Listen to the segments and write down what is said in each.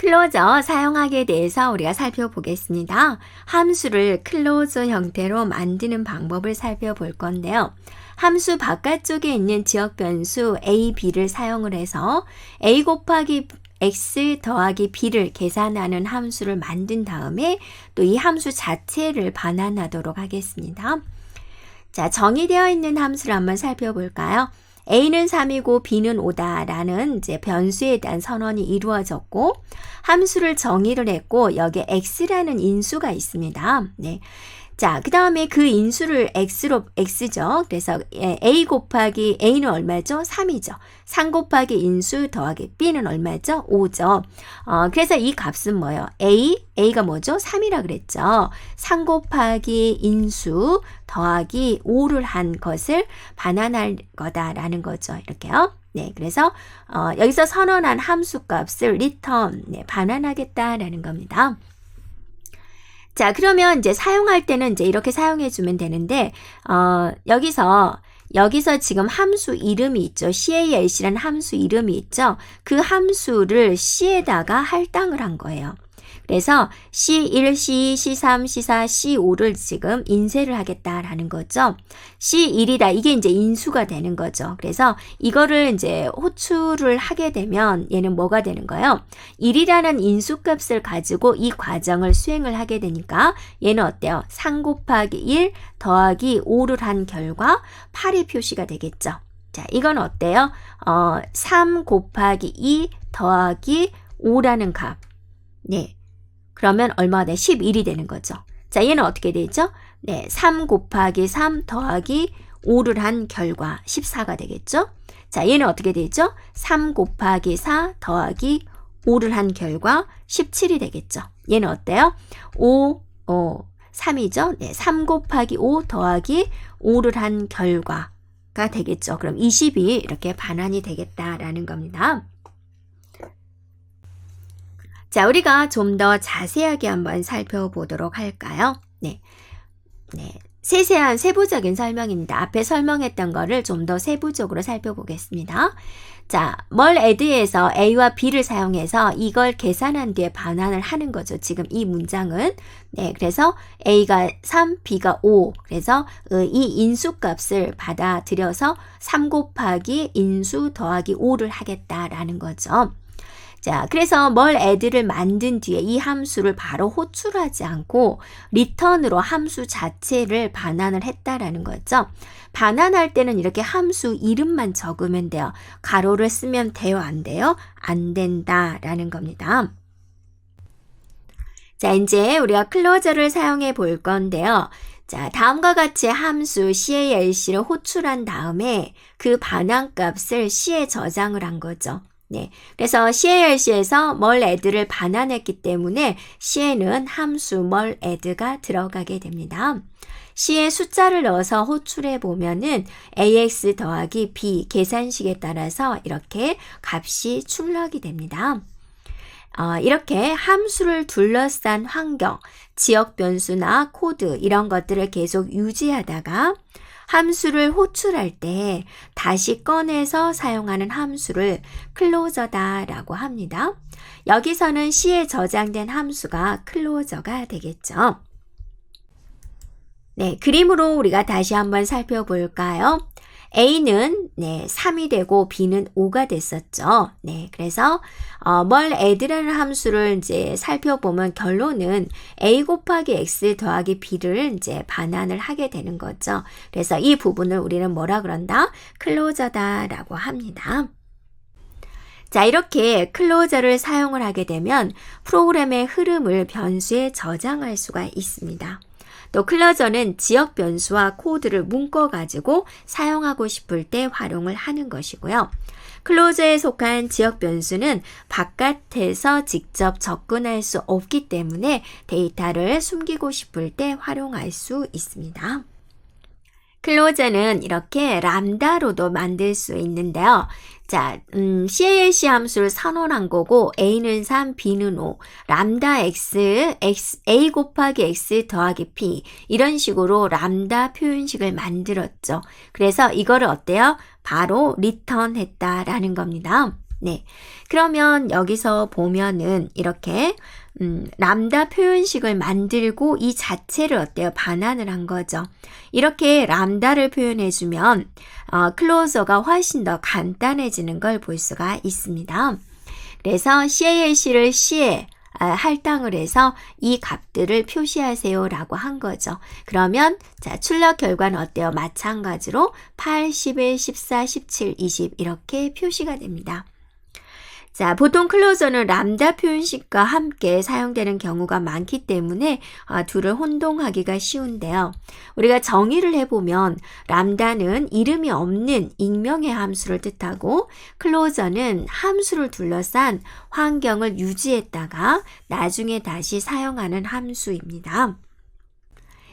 클로저 사용하기에 대해서 우리가 살펴보겠습니다. 함수를 클로저 형태로 만드는 방법을 살펴볼 건데요. 함수 바깥쪽에 있는 지역 변수 a, b를 사용을 해서 a 곱하기 x 더하기 b를 계산하는 함수를 만든 다음에 또 이 함수 자체를 반환하도록 하겠습니다. 자, 정의되어 있는 함수를 한번 살펴볼까요? A는 3이고 B는 5다 라는 이제 변수에 대한 선언이 이루어졌고 함수를 정의를 했고 여기에 x라는 인수가 있습니다. 네. 자, 그 다음에 그 인수를 x로, x죠. 그래서 예, a 곱하기 a는 얼마죠? 3이죠. 3 곱하기 인수 더하기 b는 얼마죠? 5죠. 어, 그래서 이 값은 뭐예요? a, a가 뭐죠? 3이라 그랬죠. 3 곱하기 인수 더하기 5를 한 것을 반환할 거다라는 거죠. 이렇게요. 네, 그래서 어, 여기서 선언한 함수 값을 return, 네, 반환하겠다라는 겁니다. 자, 그러면 이제 사용할 때는 이제 이렇게 사용해 주면 되는데, 어, 여기서, 여기서 지금 함수 이름이 있죠. calc라는 함수 이름이 있죠. 그 함수를 c에다가 할당을 한 거예요. 그래서 C1, C2, C3, C4, C5를 지금 인쇄를 하겠다라는 거죠. C1이다. 이게 이제 인수가 되는 거죠. 그래서 이거를 이제 호출을 하게 되면 얘는 뭐가 되는 거예요? 1이라는 인수값을 가지고 이 과정을 수행을 하게 되니까 얘는 어때요? 3 곱하기 1 더하기 5를 한 결과 8이 표시가 되겠죠. 자, 이건 어때요? 어, 3 곱하기 2 더하기 5라는 값. 네. 그러면 얼마가 돼? 11이 되는 거죠. 자, 얘는 어떻게 되죠? 네, 3 곱하기 3 더하기 5를 한 결과 14가 되겠죠? 자, 얘는 어떻게 되죠? 3 곱하기 4 더하기 5를 한 결과 17이 되겠죠. 얘는 어때요? 5, 어, 3이죠? 네, 3 곱하기 5 더하기 5를 한 결과가 되겠죠. 그럼 20이 이렇게 반환이 되겠다라는 겁니다. 자, 우리가 좀 더 자세하게 한번 살펴보도록 할까요? 네. 네. 세세한 세부적인 설명입니다. 앞에 설명했던 거를 좀 더 세부적으로 살펴보겠습니다. 자, 뭘 add에서 a와 b를 사용해서 이걸 계산한 뒤에 반환을 하는 거죠. 지금 이 문장은. 네, 그래서 a가 3, b가 5. 그래서 이 인수값을 받아들여서 3 곱하기 인수 더하기 5를 하겠다라는 거죠. 자, 그래서 뭘 애들을 만든 뒤에 이 함수를 바로 호출하지 않고 리턴으로 함수 자체를 반환을 했다라는 거죠. 반환할 때는 이렇게 함수 이름만 적으면 돼요. 가로를 쓰면 돼요, 안 돼요? 안 된다라는 겁니다. 자, 이제 우리가 클로저를 사용해 볼 건데요. 자, 다음과 같이 함수 calc를 호출한 다음에 그 반환값을 c에 저장을 한 거죠. 네. 그래서 CALC에서 뭘 애드를 반환했기 때문에 C에는 함수 뭘 애드가 들어가게 됩니다. C에 숫자를 넣어서 호출해 보면은 AX 더하기 B 계산식에 따라서 이렇게 값이 출력이 됩니다. 어, 이렇게 함수를 둘러싼 환경, 지역 변수나 코드 이런 것들을 계속 유지하다가 함수를 호출할 때 다시 꺼내서 사용하는 함수를 클로저다라고 합니다. 여기서는 C에 저장된 함수가 클로저가 되겠죠. 네, 그림으로 우리가 다시 한번 살펴볼까요? A는 네, 3이 되고 B는 5가 됐었죠. 네, 그래서 어, 뭘 add라는 함수를 이제 살펴보면 결론은 A 곱하기 X 더하기 B를 이제 반환을 하게 되는 거죠. 그래서 이 부분을 우리는 뭐라 그런다? 클로저다라고 합니다. 자, 이렇게 클로저를 사용을 하게 되면 프로그램의 흐름을 변수에 저장할 수가 있습니다. 또 클러저는 지역 변수와 코드를 묶어 가지고 사용하고 싶을 때 활용을 하는 것이고요. 클로저에 속한 지역 변수는 바깥에서 직접 접근할 수 없기 때문에 데이터를 숨기고 싶을 때 활용할 수 있습니다. 클로저는 이렇게 람다로도 만들 수 있는데요. 자, 음, CALC 함수를 선언한 거고 A는 3, B는 5, 람다 X, X, A 곱하기 X 더하기 P 이런 식으로 람다 표현식을 만들었죠. 그래서 이거를 어때요? 바로 리턴 했다라는 겁니다. 네. 그러면 여기서 보면은 이렇게 음, 람다 표현식을 만들고 이 자체를 어때요? 반환을 한 거죠. 이렇게 람다를 표현해주면 어, 클로저가 훨씬 더 간단해지는 걸 볼 수가 있습니다. 그래서 CALC를 C에 아, 할당을 해서 이 값들을 표시하세요 라고 한 거죠. 그러면 자 출력 결과는 어때요? 마찬가지로 8, 11, 14, 17, 20 이렇게 표시가 됩니다. 자, 보통 클로저는 람다 표현식과 함께 사용되는 경우가 많기 때문에 아, 둘을 혼동하기가 쉬운데요. 우리가 정의를 해보면 람다는 이름이 없는 익명의 함수를 뜻하고 클로저는 함수를 둘러싼 환경을 유지했다가 나중에 다시 사용하는 함수입니다.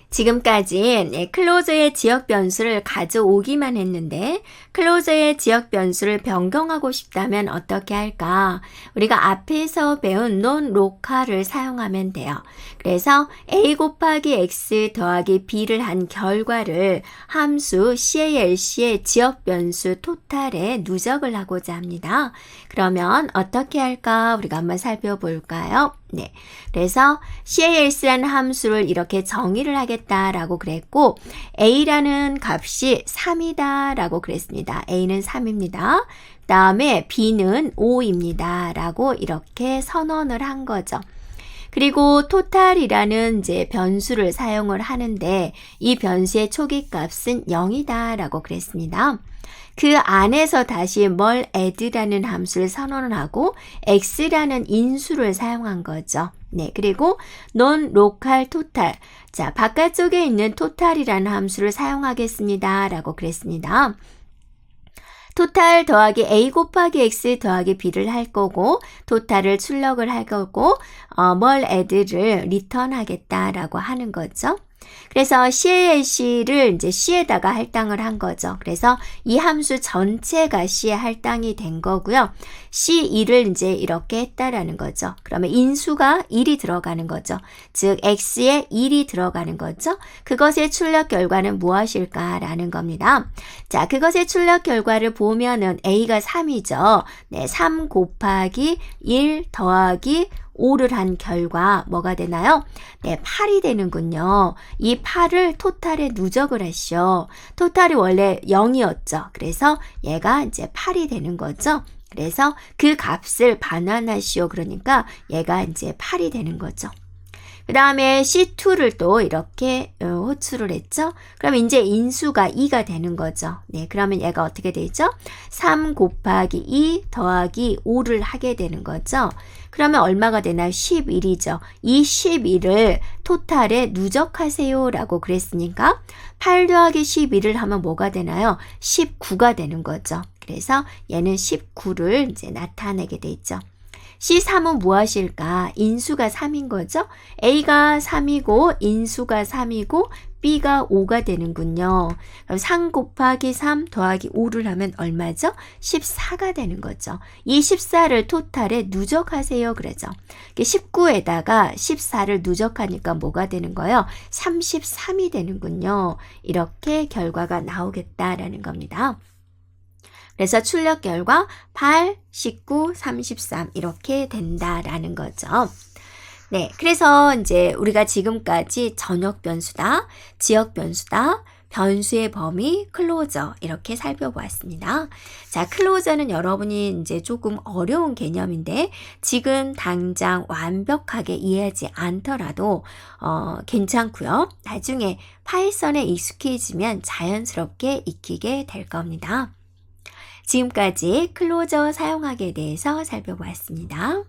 지금까지 네, 클로저의 지역 변수를 가져오기만 했는데 클로저의 지역 변수를 변경하고 싶다면 어떻게 할까? 우리가 앞에서 배운 non 로카를 사용하면 돼요. 그래서 a 곱하기 x 더하기 b를 한 결과를 함수 CALC의 지역 변수 토탈에 누적을 하고자 합니다. 그러면 어떻게 할까? 우리가 한번 살펴볼까요? 네. 그래서 CALC라는 함수를 이렇게 정의를 하겠다라고 그랬고, A라는 값이 3이다 라고 그랬습니다. A는 3입니다. 그 다음에 B는 5입니다. 라고 이렇게 선언을 한 거죠. 그리고 토탈이라는 이제 변수를 사용을 하는데 이 변수의 초기 값은 0이다 라고 그랬습니다. 그 안에서 다시 뭘 add라는 함수를 선언을 하고 x라는 인수를 사용한 거죠. 네, 그리고 non local total. 자, 바깥쪽에 있는 total이라는 함수를 사용하겠습니다. 라고 그랬습니다. 토탈 더하기 a 곱하기 x 더하기 b를 할 거고 토탈을 출력을 할 거고 어, 뭘 add를 리턴하겠다라고 하는 거죠. 그래서 CALC를 이제 C에다가 할당을 한 거죠. 그래서 이 함수 전체가 C에 할당이 된 거고요. C1을 이제 이렇게 했다라는 거죠. 그러면 인수가 1이 들어가는 거죠. 즉 X에 1이 들어가는 거죠. 그것의 출력 결과는 무엇일까라는 겁니다. 자, 그것의 출력 결과를 보면은 A가 3이죠. 네, 3 곱하기 1 더하기 5를 한 결과 뭐가 되나요? 네, 8이 되는군요. 이 8을 토탈에 누적을 하시오. 토탈이 원래 0이었죠. 그래서 얘가 이제 8이 되는 거죠. 그래서 그 값을 반환하시오. 그러니까 얘가 이제 8이 되는 거죠. 그 다음에 C2를 또 이렇게 어, 호출을 했죠. 그럼 이제 인수가 2가 되는 거죠. 네, 그러면 얘가 어떻게 되죠? 3 곱하기 2 더하기 5를 하게 되는 거죠. 그러면 얼마가 되나요? 11이죠. 이 11을 토탈에 누적하세요 라고 그랬으니까 8 더하기 11을 하면 뭐가 되나요? 19가 되는 거죠. 그래서 얘는 19를 이제 나타내게 돼 있죠. C3은 무엇일까? 인수가 3인 거죠? A가 3이고 인수가 3이고 B가 5가 되는군요. 그럼 3 곱하기 3 더하기 5를 하면 얼마죠? 14가 되는 거죠. 이 14를 토탈에 누적하세요. 그러죠. 19에다가 14를 누적하니까 뭐가 되는 거예요? 33이 되는군요. 이렇게 결과가 나오겠다라는 겁니다. 그래서 출력 결과 8, 19, 33 이렇게 된다라는 거죠. 네, 그래서 이제 우리가 지금까지 전역 변수다, 지역 변수다, 변수의 범위, 클로저 이렇게 살펴보았습니다. 자, 클로저는 여러분이 이제 조금 어려운 개념인데 지금 당장 완벽하게 이해하지 않더라도 어, 괜찮고요. 나중에 파이썬에 익숙해지면 자연스럽게 익히게 될 겁니다. 지금까지 클로저 사용하기에 대해서 살펴보았습니다.